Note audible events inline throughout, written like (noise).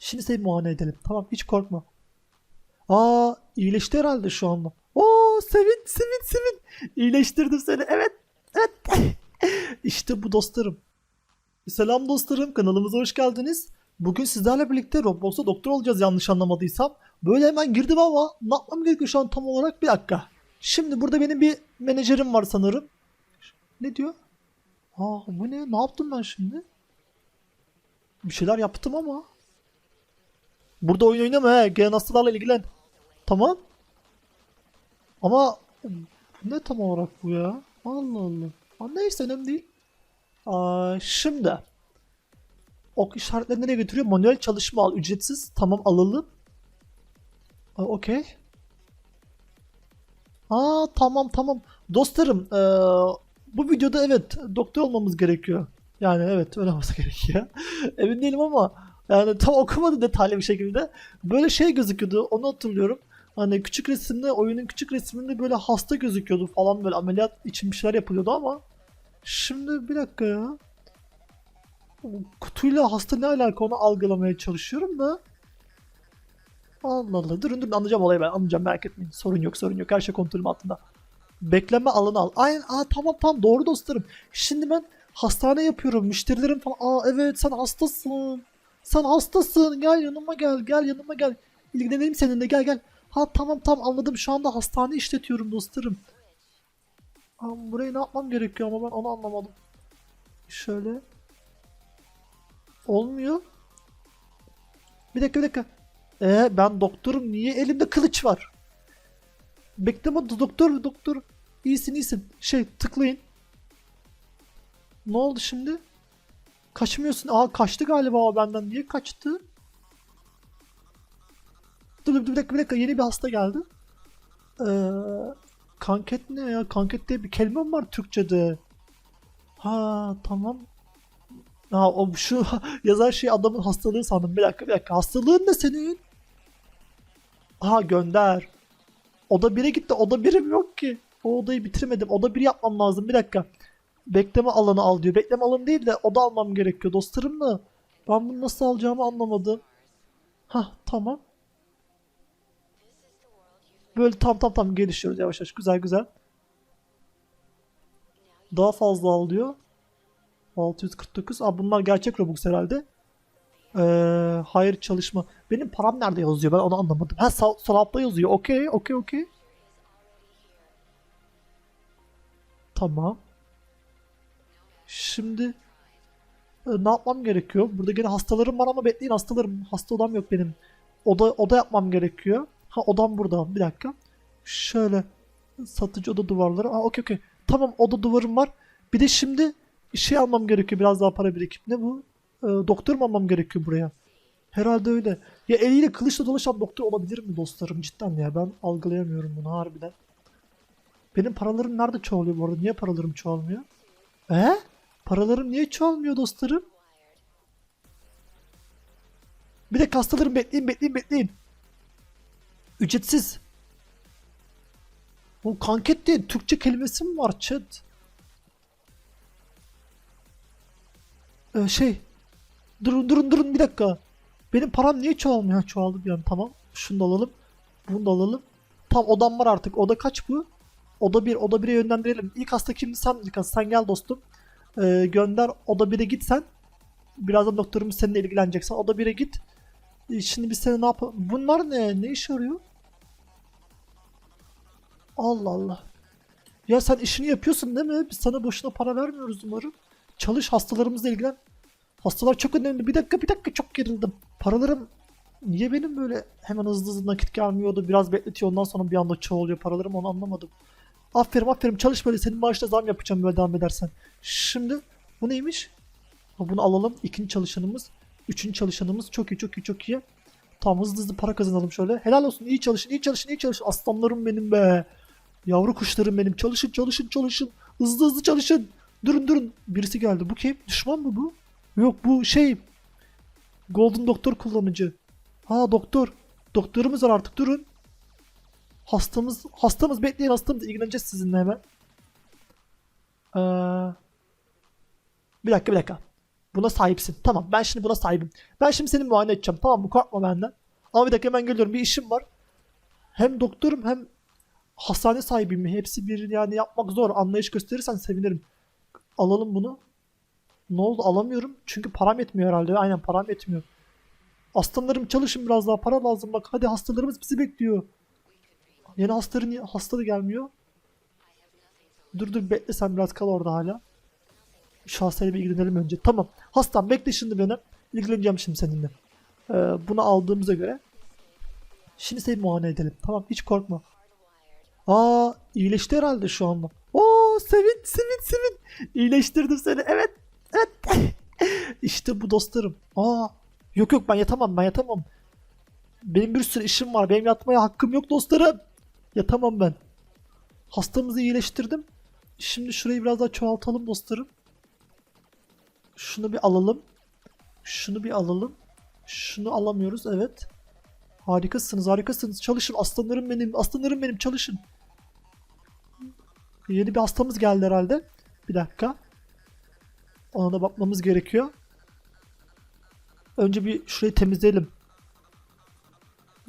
Şimdi seni muayene edelim. Tamam hiç korkma. Aa iyileşti herhalde şu anda. Oo sevin sevin sevin. İyileştirdim seni. Evet. Evet. (laughs) işte bu dostlarım. Selam dostlarım kanalımıza hoş geldiniz. Bugün sizlerle birlikte Roblox'a doktor olacağız yanlış anlamadıysam. Böyle hemen girdim ama ne yapmam gerekiyor şu an tam olarak bir dakika. Şimdi burada benim bir menajerim var sanırım. Ne diyor? Aa bu ne? Ne yaptım ben şimdi? Bir şeyler yaptım ama. Burada oyun oynama he. Gelen hastalarla ilgilen. Tamam. Ama ne tam olarak bu ya? Allah Allah. Ha, neyse önemli değil. Aa, şimdi. Ok işaretleri nereye götürüyor? Manuel çalışma al. Ücretsiz. Tamam alalım. Okey. Aa tamam tamam. Dostlarım eee, bu videoda evet doktor olmamız gerekiyor. Yani evet öyle olması (laughs) gerekiyor. Emin değilim ama yani tam okumadı detaylı bir şekilde. Böyle şey gözüküyordu onu hatırlıyorum. Hani küçük resimde oyunun küçük resminde böyle hasta gözüküyordu falan böyle ameliyat için bir şeyler yapılıyordu ama şimdi bir dakika ya. Kutuyla hasta ne alaka onu algılamaya çalışıyorum da. Allah Allah. Durun durun anlayacağım olayı ben. Anlayacağım merak etmeyin. Sorun yok sorun yok. Her şey kontrolüm altında. Bekleme alanı al. Aynen. Aa tamam tamam doğru dostlarım. Şimdi ben hastane yapıyorum. Müşterilerim falan. Aa evet sen hastasın. Sen hastasın. Gel yanıma gel. Gel yanıma gel. İlgilenelim seninle. Gel gel. Ha tamam tamam anladım. Şu anda hastane işletiyorum dostlarım. Aa, burayı ne yapmam gerekiyor ama ben onu anlamadım. Şöyle. Olmuyor. Bir dakika bir dakika. Ee, ben doktorum niye elimde kılıç var? Bekleme doktor doktor. İyisin iyisin. Şey tıklayın. Ne oldu şimdi? Kaçmıyorsun. Aa kaçtı galiba o benden. Niye kaçtı? Dur dur bir dakika bir dakika yeni bir hasta geldi. Ee, kanket ne ya? Kanket diye bir kelime mi var Türkçe'de? Ha tamam. Ha o şu (laughs) yazar şey adamın hastalığı sandım. Bir dakika bir dakika. Hastalığın ne senin? Ha gönder. Oda 1'e gitti. Oda 1'im yok ki. O odayı bitirmedim. Oda 1 yapmam lazım. Bir dakika. Bekleme alanı al diyor. Bekleme alanı değil de oda almam gerekiyor dostlarım. Ben bunu nasıl alacağımı anlamadım. Ha tamam. Böyle tam tam tam gelişiyoruz yavaş yavaş. Güzel güzel. Daha fazla al diyor. 649. Aa, bunlar gerçek Robux herhalde. Ee, hayır çalışma. Benim param nerede yazıyor? Ben onu anlamadım. Ha sol, sol altta yazıyor. Okey, okey, okey. Tamam. Şimdi e, ne yapmam gerekiyor? Burada gene hastalarım var ama bekleyin hastalarım. Hasta odam yok benim. Oda oda yapmam gerekiyor. Ha odam burada. Bir dakika. Şöyle satıcı oda duvarları. Ha okey okey. Tamam oda duvarım var. Bir de şimdi şey almam gerekiyor biraz daha para birikip. Ne bu? Ee, doktor mu almam gerekiyor buraya? Herhalde öyle. Ya eliyle kılıçla dolaşan doktor olabilir mi dostlarım cidden ya ben algılayamıyorum bunu harbiden. Benim paralarım nerede çoğalıyor bu arada? Niye paralarım çoğalmıyor? E? Paralarım niye çoğalmıyor dostlarım? Bir de hastalarım bekleyin bekleyin bekleyin. Ücretsiz. O kanket diye Türkçe kelimesi mi var chat? Ee, şey. Durun durun durun bir dakika. Benim param niye çoğalmıyor? Çoğaldı bir an tamam. Şunu da alalım. Bunu da alalım. Tam odam var artık. Oda kaç bu? Oda 1. Oda 1'e yönlendirelim. İlk hasta kimdi sen? İlk sen gel dostum. Ee, gönder. Oda 1'e git sen. Birazdan doktorumuz seninle ilgilenecek. Sen oda 1'e git. Ee, şimdi biz seni ne yapalım? Bunlar ne? Ne işe yarıyor? Allah Allah. Ya sen işini yapıyorsun değil mi? Biz sana boşuna para vermiyoruz umarım. Çalış hastalarımızla ilgilen. Hastalar çok önemli. Bir dakika bir dakika çok gerildim. Paralarım niye benim böyle hemen hızlı hızlı nakit gelmiyordu? Biraz bekletiyor ondan sonra bir anda çoğalıyor paralarım onu anlamadım. Aferin aferin çalış böyle senin maaşına zam yapacağım böyle devam edersen. Şimdi bu neymiş? Bunu alalım. İkinci çalışanımız. Üçüncü çalışanımız. Çok iyi çok iyi çok iyi. Tamam hızlı hızlı para kazanalım şöyle. Helal olsun iyi çalışın iyi çalışın iyi çalışın. Aslanlarım benim be. Yavru kuşlarım benim. Çalışın çalışın çalışın. Hızlı hızlı çalışın. Durun durun. Birisi geldi. Bu kim? Düşman mı bu? Yok bu şey. Golden Doktor kullanıcı. Ha doktor. Doktorumuz var artık durun. Hastamız hastamız bekleyin hastamız ilgileneceğiz sizinle hemen. Ee, bir dakika bir dakika. Buna sahipsin. Tamam ben şimdi buna sahibim. Ben şimdi seni muayene edeceğim. Tamam mı? Korkma benden. Ama bir dakika hemen geliyorum. Bir işim var. Hem doktorum hem hastane sahibiyim. Hepsi bir yani yapmak zor. Anlayış gösterirsen sevinirim. Alalım bunu. Ne oldu? Alamıyorum. Çünkü param yetmiyor herhalde. Aynen param yetmiyor. Aslanlarım çalışın biraz daha. Para lazım bak. Hadi hastalarımız bizi bekliyor. Yeni hastaları, niye- hasta da gelmiyor. Dur dur bekle sen biraz kal orada hala. Şu hastayla bir ilgilenelim önce. Tamam. Hastam bekle şimdi beni. İlgileneceğim şimdi seninle. Ee, bunu aldığımıza göre. Şimdi seni muayene edelim. Tamam hiç korkma. Aa iyileşti herhalde şu anda. Oo sevin sevin sevin. İyileştirdim seni. Evet. Evet. (laughs) işte bu dostlarım. Aa yok yok ben yatamam ben yatamam. Benim bir sürü işim var. Benim yatmaya hakkım yok dostlarım. Yatamam ben. Hastamızı iyileştirdim. Şimdi şurayı biraz daha çoğaltalım dostlarım. Şunu bir alalım. Şunu bir alalım. Şunu alamıyoruz evet. Harikasınız harikasınız. Çalışın aslanlarım benim. Aslanlarım benim çalışın. Yeni bir hastamız geldi herhalde. Bir dakika. Ona da bakmamız gerekiyor. Önce bir şurayı temizleyelim.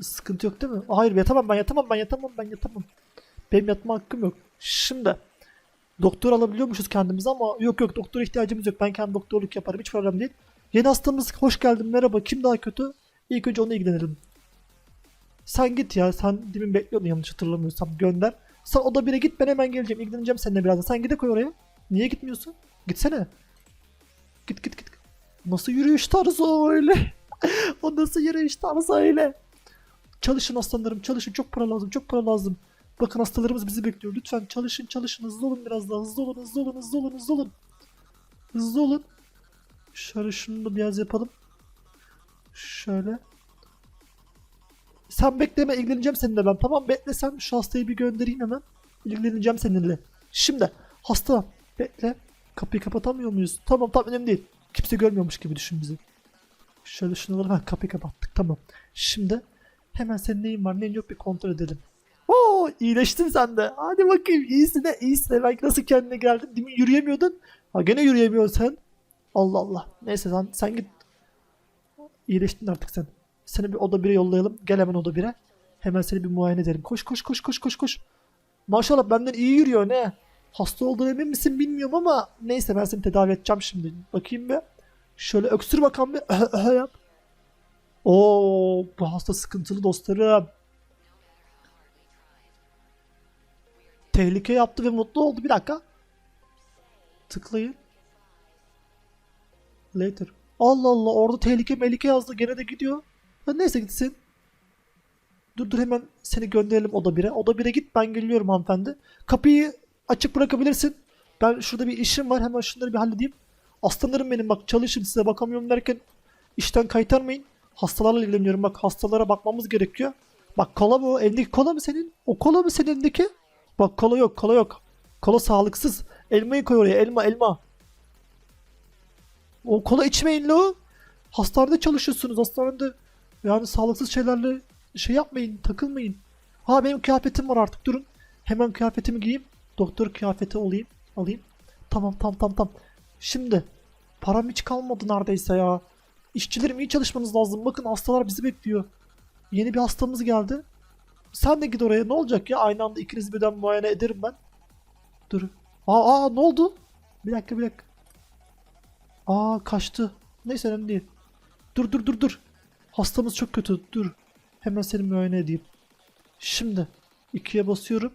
Sıkıntı yok değil mi? Hayır yatamam ben yatamam ben yatamam ben yatamam. Benim yatma hakkım yok. Şimdi doktor alabiliyormuşuz kendimize ama yok yok doktora ihtiyacımız yok. Ben kendim doktorluk yaparım hiç problem değil. Yeni hastamız hoş geldin merhaba kim daha kötü? İlk önce ona ilgilenelim. Sen git ya sen demin bekliyordun yanlış hatırlamıyorsam gönder. Sen oda 1'e git ben hemen geleceğim ilgileneceğim seninle birazdan. Sen gide koy oraya. Niye gitmiyorsun? Gitsene. Git git git. Nasıl yürüyüş tarzı öyle? (laughs) o nasıl yürüyüş tarzı öyle? Çalışın aslanlarım çalışın çok para lazım çok para lazım. Bakın hastalarımız bizi bekliyor. Lütfen çalışın çalışın hızlı olun biraz daha hızlı olun hızlı olun hızlı olun hızlı olun. Hızlı olun. Şöyle şunu da biraz yapalım. Şöyle. Sen bekleme ilgileneceğim seninle ben. Tamam bekle sen şu hastayı bir göndereyim hemen. İlgileneceğim seninle. Şimdi hasta bekle. Kapıyı kapatamıyor muyuz? Tamam tamam önemli değil. Kimse görmüyormuş gibi düşün bizi. Şöyle şunu alalım. Ha, kapıyı kapattık tamam. Şimdi hemen senin neyin var neyin yok bir kontrol edelim. Oo iyileştin sen de. Hadi bakayım iyisin de iyisin de. Belki nasıl kendine geldin. Demin yürüyemiyordun. Ha gene yürüyemiyorsun sen. Allah Allah. Neyse sen, sen git. İyileştin artık sen. Seni bir oda 1'e yollayalım. Gel hemen oda 1'e. Hemen seni bir muayene edelim. Koş koş koş koş koş koş. Maşallah benden iyi yürüyor ne? Hasta olduğunu emin misin bilmiyorum ama neyse ben seni tedavi edeceğim şimdi. Bakayım bir. Şöyle öksür bakalım bir. Öhe, (laughs) öhe yap. Oo bu hasta sıkıntılı dostlarım. Tehlike yaptı ve mutlu oldu. Bir dakika. Tıklayın. Later. Allah Allah orada tehlike melike yazdı. Gene de gidiyor. Ha, neyse gitsin. Dur dur hemen seni gönderelim oda 1'e. Oda 1'e git ben geliyorum hanımefendi. Kapıyı açık bırakabilirsin. Ben şurada bir işim var hemen şunları bir halledeyim. Aslanlarım benim bak çalışın size bakamıyorum derken işten kaytarmayın. Hastalarla ilgileniyorum bak hastalara bakmamız gerekiyor. Bak kola bu elindeki kola mı senin? O kola mı senin elindeki? Bak kola yok kola yok. Kola sağlıksız. Elmayı koy oraya elma elma. O kola içmeyin lo. Hastanede çalışıyorsunuz. Hastanede yani sağlıksız şeylerle şey yapmayın, takılmayın. Ha benim kıyafetim var artık durun. Hemen kıyafetimi giyeyim. Doktor kıyafeti olayım. Alayım. Tamam tamam tamam tamam. Şimdi param hiç kalmadı neredeyse ya. İşçilerim iyi çalışmanız lazım. Bakın hastalar bizi bekliyor. Yeni bir hastamız geldi. Sen de git oraya ne olacak ya? Aynı anda ikiniz birden muayene ederim ben. Dur. Aa, aa ne oldu? Bir dakika bir dakika. Aa kaçtı. Neyse önemli değil. Dur dur dur dur. Hastamız çok kötü. Dur. Hemen seni muayene edeyim. Şimdi ikiye basıyorum.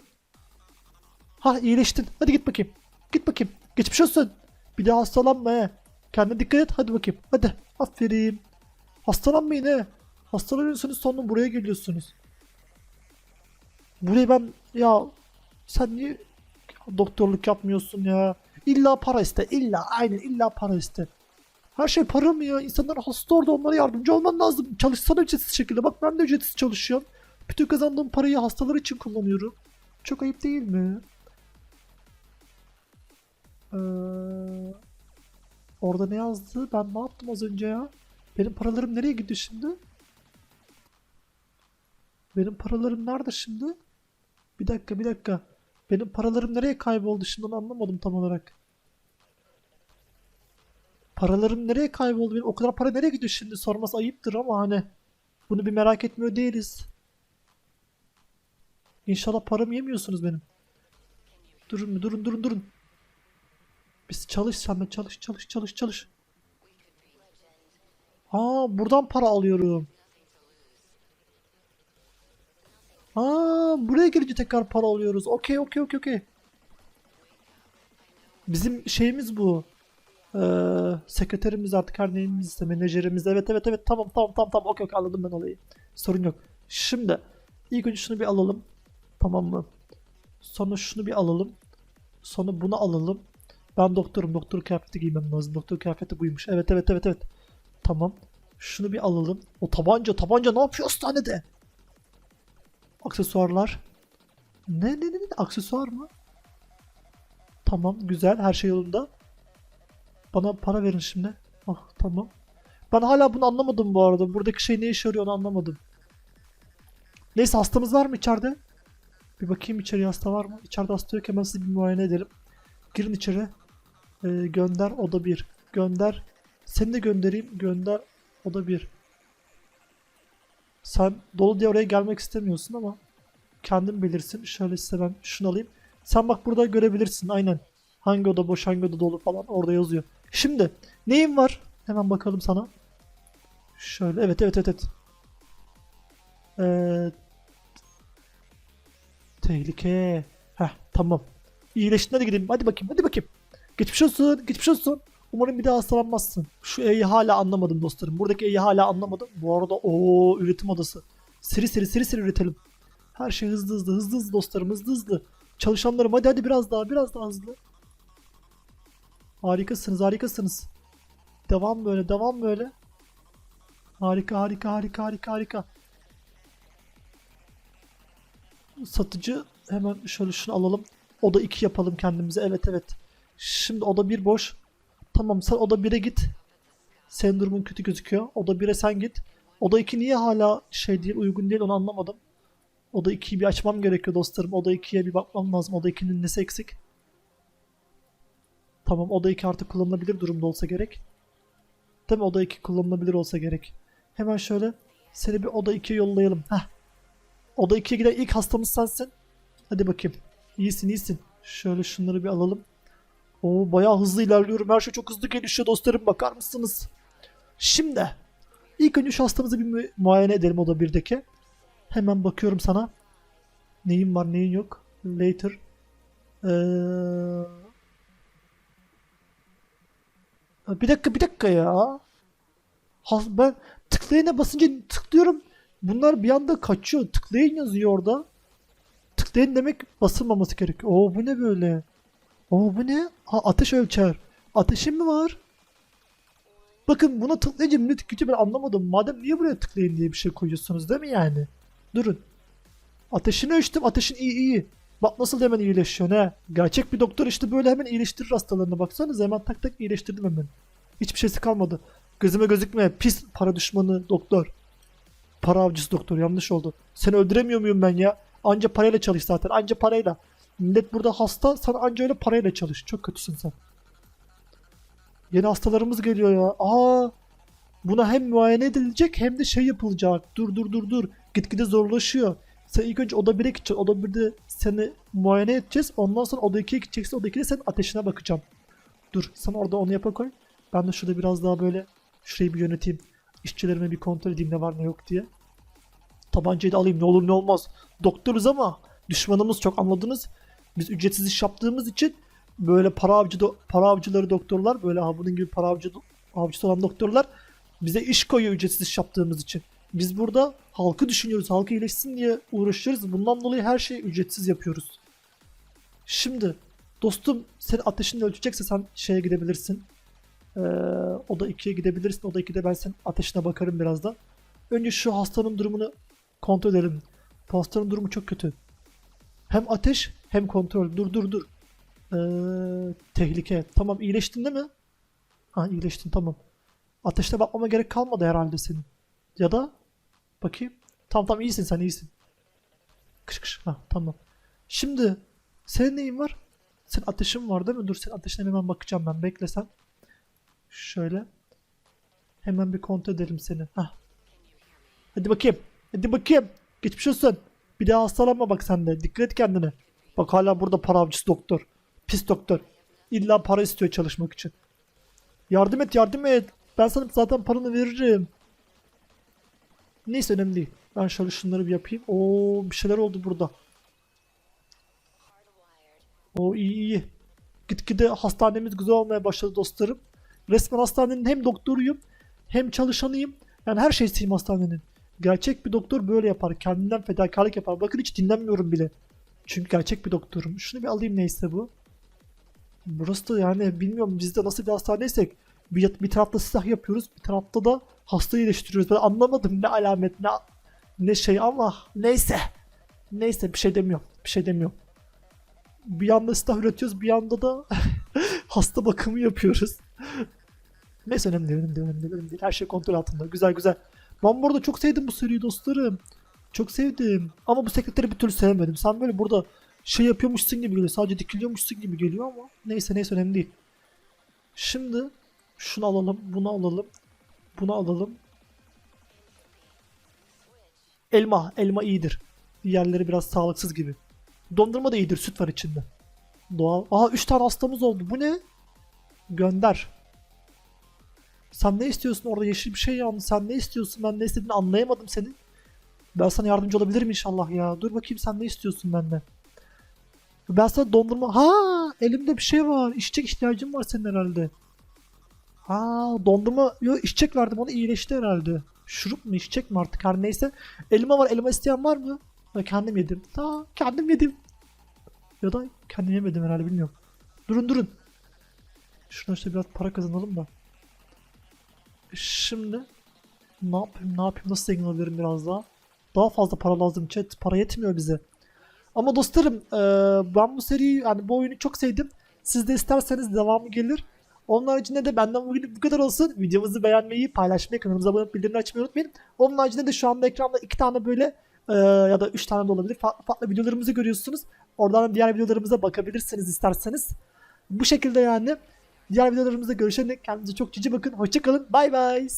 Ha iyileştin. Hadi git bakayım. Git bakayım. Geçmiş olsun. Bir daha hastalanma he. Kendine dikkat et. Hadi bakayım. Hadi. Aferin. Hastalanmayın he. Hastalanıyorsunuz sonra buraya geliyorsunuz. Buraya ben ya sen niye doktorluk yapmıyorsun ya? İlla para iste. illa aynen illa para iste. Her şey para mı ya? İnsanlar hasta orada onlara yardımcı olman lazım. Çalışsana ücretsiz şekilde. Bak ben de ücretsiz çalışıyorum. Bütün kazandığım parayı hastalar için kullanıyorum. Çok ayıp değil mi? Ee, orada ne yazdı? Ben ne yaptım az önce ya? Benim paralarım nereye gidiyor şimdi? Benim paralarım nerede şimdi? Bir dakika bir dakika. Benim paralarım nereye kayboldu şimdi onu anlamadım tam olarak. Paralarım nereye kayboldu benim? O kadar para nereye gidiyor şimdi? Sorması ayıptır ama hani bunu bir merak etmiyor değiliz. İnşallah paramı yemiyorsunuz benim. Durun durun durun durun. Biz çalış de çalış çalış çalış çalış. Aa buradan para alıyorum. Aa buraya gelince tekrar para alıyoruz. Okey okey okey okey. Bizim şeyimiz bu. Ee, sekreterimiz artık her neyimizse menajerimiz. Evet evet evet tamam tamam tamam tamam okey okey anladım ben olayı. Sorun yok. Şimdi ilk önce şunu bir alalım. Tamam mı? Sonra şunu bir alalım. Sonra bunu alalım. Ben doktorum. Doktor kıyafeti giymem lazım. Doktor kıyafeti buymuş. Evet evet evet evet. Tamam. Şunu bir alalım. O tabanca tabanca ne yapıyor hastanede? Aksesuarlar. Ne ne ne ne aksesuar mı? Tamam güzel her şey yolunda. Bana para verin şimdi. Ah tamam. Ben hala bunu anlamadım bu arada. Buradaki şey ne işe yarıyor onu anlamadım. Neyse hastamız var mı içeride? Bir bakayım içeriye hasta var mı? İçeride hasta yok hemen sizi bir muayene edelim. Girin içeri. Ee, gönder oda 1. Gönder. Seni de göndereyim. Gönder oda 1. Sen dolu diye oraya gelmek istemiyorsun ama kendin bilirsin. Şöyle size ben şunu alayım. Sen bak burada görebilirsin aynen. Hangi oda boş hangi oda dolu falan orada yazıyor. Şimdi neyin var? Hemen bakalım sana. Şöyle evet evet evet. evet. Ee, tehlike. Heh tamam. İyileştin hadi gidelim. Hadi bakayım hadi bakayım. Geçmiş olsun geçmiş olsun. Umarım bir daha hastalanmazsın. Şu E'yi hala anlamadım dostlarım. Buradaki E'yi hala anlamadım. Bu arada o üretim odası. Seri seri seri seri üretelim. Her şey hızlı hızlı hızlı hızlı dostlarım hızlı hızlı. Çalışanlarım hadi hadi biraz daha biraz daha hızlı. Harikasınız harikasınız. Devam böyle devam böyle. Harika harika harika harika harika. Satıcı hemen şöyle şunu alalım. Oda 2 yapalım kendimize. Evet evet. Şimdi oda 1 boş. Tamam sen oda 1'e git. Senin durumun kötü gözüküyor. Oda 1'e sen git. Oda 2 niye hala şey değil uygun değil onu anlamadım. Oda 2'yi bir açmam gerekiyor dostlarım. Oda 2'ye bir bakmam lazım. Oda 2'nin nesi eksik? Tamam oda 2 artık kullanılabilir durumda olsa gerek. Değil mi? Oda 2 kullanılabilir olsa gerek. Hemen şöyle seni bir oda 2'ye yollayalım. Heh. Oda 2'ye giden ilk hastamız sensin. Hadi bakayım. İyisin iyisin. Şöyle şunları bir alalım. Oo bayağı hızlı ilerliyorum. Her şey çok hızlı gelişiyor dostlarım. Bakar mısınız? Şimdi ilk önce şu hastamızı bir mu- muayene edelim oda 1'deki. Hemen bakıyorum sana. Neyin var neyin yok. Later. Ee... Bir dakika bir dakika ya. Ha, ben tıklayana basınca tıklıyorum. Bunlar bir anda kaçıyor. Tıklayın yazıyor orada. Tıklayın demek basılmaması gerekiyor. Oo bu ne böyle? Oo bu ne? Ha ateş ölçer. Ateşim mi var? Bakın buna tıklayınca millet kötü ben anlamadım. Madem niye buraya tıklayın diye bir şey koyuyorsunuz değil mi yani? Durun. Ateşini ölçtüm. Ateşin iyi iyi. Bak nasıl hemen iyileşiyor ne? Gerçek bir doktor işte böyle hemen iyileştirir hastalarını. Baksanıza hemen tak tak iyileştirdim hemen. Hiçbir şeysi kalmadı. Gözüme gözükme. Pis para düşmanı doktor. Para avcısı doktor yanlış oldu. Seni öldüremiyor muyum ben ya? Anca parayla çalış zaten. Anca parayla. Millet burada hasta. Sen anca öyle parayla çalış. Çok kötüsün sen. Yeni hastalarımız geliyor ya. Aa, buna hem muayene edilecek hem de şey yapılacak. Dur dur dur dur. Gitgide zorlaşıyor. Sen ilk önce oda 1'e gideceksin. Oda 1'de seni muayene edeceğiz. Ondan sonra oda 2'ye gideceksin. Oda 2'de senin ateşine bakacağım. Dur sen orada onu yapa koy. Ben de şurada biraz daha böyle şurayı bir yöneteyim. İşçilerime bir kontrol edeyim ne var ne yok diye. Tabancayı da alayım ne olur ne olmaz. Doktoruz ama düşmanımız çok anladınız. Biz ücretsiz iş yaptığımız için böyle para avcı do- para avcıları doktorlar böyle ha bunun gibi para avcı avcısı olan doktorlar bize iş koyuyor ücretsiz iş yaptığımız için. Biz burada halkı düşünüyoruz. Halkı iyileşsin diye uğraşıyoruz. Bundan dolayı her şeyi ücretsiz yapıyoruz. Şimdi dostum senin ateşini ölçecekse sen şeye gidebilirsin. Ee, o da 2'ye gidebilirsin. O da 2'de ben senin ateşine bakarım birazdan. Önce şu hastanın durumunu kontrol edelim. Bu hastanın durumu çok kötü. Hem ateş hem kontrol. Dur dur dur. Ee, tehlike. Tamam iyileştin değil mi? Ha iyileştin tamam. Ateşte bakmama gerek kalmadı herhalde senin. Ya da bakayım. Tamam tamam iyisin sen iyisin. Kış kış. Ha tamam. Şimdi senin neyin var? Senin ateşin var değil mi? Dur senin ateşine hemen bakacağım ben. Bekle sen. Şöyle. Hemen bir kontrol edelim seni. Hah. Hadi bakayım. Hadi bakayım. Geçmiş olsun. Bir daha hastalanma bak sen de. Dikkat et kendine. Bak hala burada para avcısı doktor. Pis doktor. İlla para istiyor çalışmak için. Yardım et yardım et. Ben sana zaten paranı veririm. Neyse önemli değil. Ben şöyle şunları bir yapayım. Oo bir şeyler oldu burada. O iyi iyi. Gitgide hastanemiz güzel olmaya başladı dostlarım. Resmen hastanenin hem doktoruyum hem çalışanıyım. Yani her şeysiyim hastanenin. Gerçek bir doktor böyle yapar. Kendinden fedakarlık yapar. Bakın hiç dinlenmiyorum bile. Çünkü gerçek bir doktorum. Şunu bir alayım neyse bu. Burası da yani bilmiyorum bizde nasıl bir hastaneysek bir, bir tarafta silah yapıyoruz bir tarafta da hastayı iyileştiriyoruz. Ben anlamadım ne alamet ne ne şey ama neyse. Neyse bir şey demiyorum. Bir şey demiyorum. Bir yanda silah üretiyoruz bir yanda da (laughs) hasta bakımı yapıyoruz. Neyse önemli değil, önemli değil, önemli değil, önemli. Her şey kontrol altında. Güzel güzel. Ben bu arada çok sevdim bu seriyi dostlarım. Çok sevdim. Ama bu sekreteri bir türlü sevmedim. Sen böyle burada şey yapıyormuşsun gibi geliyor. Sadece dikiliyormuşsun gibi geliyor ama neyse neyse önemli değil. Şimdi şunu alalım, bunu alalım, bunu alalım. Elma, elma iyidir. Diğerleri biraz sağlıksız gibi. Dondurma da iyidir, süt var içinde. Doğal. Aha 3 tane hastamız oldu. Bu ne? Gönder. Sen ne istiyorsun orada yeşil bir şey yandı. Sen ne istiyorsun? Ben ne istediğini anlayamadım senin. Ben sana yardımcı olabilirim inşallah ya. Dur bakayım sen ne istiyorsun benden. Ben sana dondurma... Ha, elimde bir şey var. İçecek ihtiyacım var senin herhalde. Ha, dondurma... Yo, içecek verdim onu iyileşti herhalde. Şurup mu içecek mi artık her neyse. Elma var. Elma isteyen var mı? Ben kendim yedim. Ha, kendim yedim. Ya da kendim yemedim herhalde bilmiyorum. Durun durun. Şuradan işte biraz para kazanalım da. Şimdi ne yapayım ne yapayım nasıl zengin olabilirim biraz daha. Daha fazla para lazım chat. Para yetmiyor bize. Ama dostlarım eee, ben bu seriyi yani bu oyunu çok sevdim. Siz de isterseniz devamı gelir. Onun haricinde de benden bugün bu kadar olsun. Videomuzu beğenmeyi, paylaşmayı, kanalımıza abone olup bildirimleri açmayı unutmayın. Onun haricinde de şu anda ekranda iki tane böyle eee, ya da üç tane de olabilir. Farklı farklı videolarımızı görüyorsunuz. Oradan diğer videolarımıza bakabilirsiniz isterseniz. Bu şekilde yani. Diğer videolarımızda görüşene dek kendinize çok cici bakın. Hoşçakalın. Bay bay.